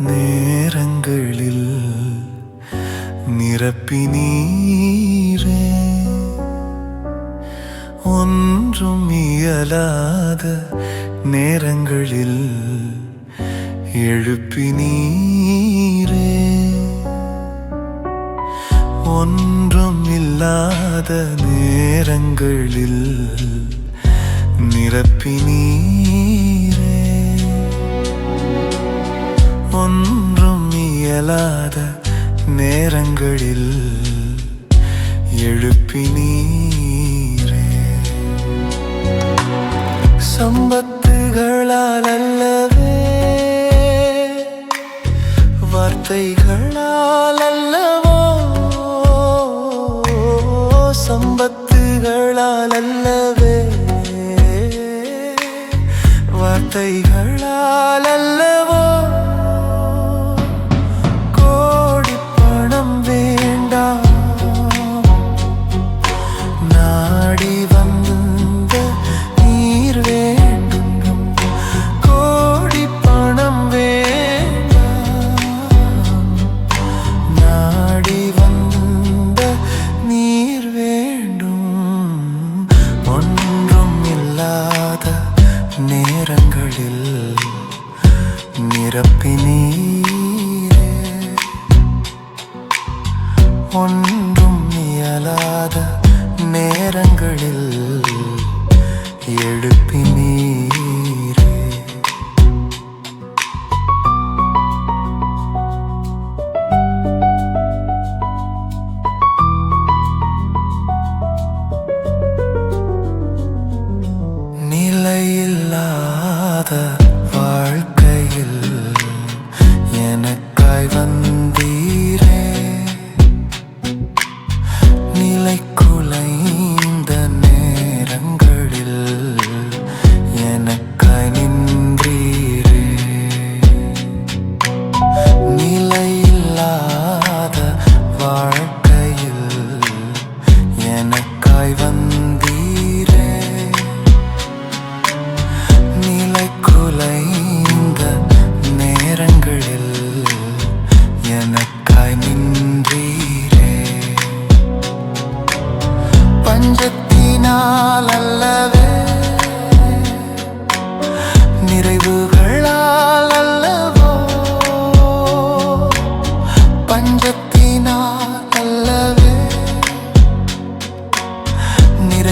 நேரங்களில் நிரப்பி நீரே ஒன்றும் இயலாத நேரங்களில் எழுப்பி நீரே ஒன்றும் இல்லாத நேரங்களில் நிரப்பி இயலாத நேரங்களில் எழுப்பி நீரே. சம்பத்துகளால் அல்லவே வார்த்தைகளால் அல்லவோ சம்பத்துகளால் அல்லவே வார்த்தைகளால் அல்லவோ ஒன்றும் இயலாத நேரங்களில் எழுப்பி நீரே. நிலையில்லாத Ivan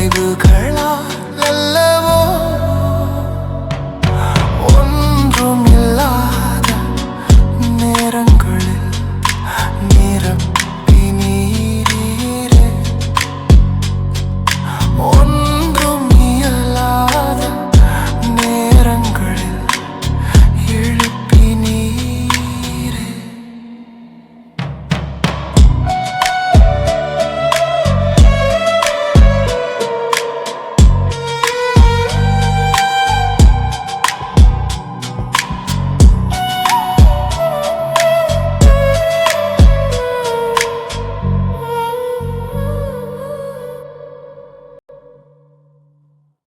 playbook her life.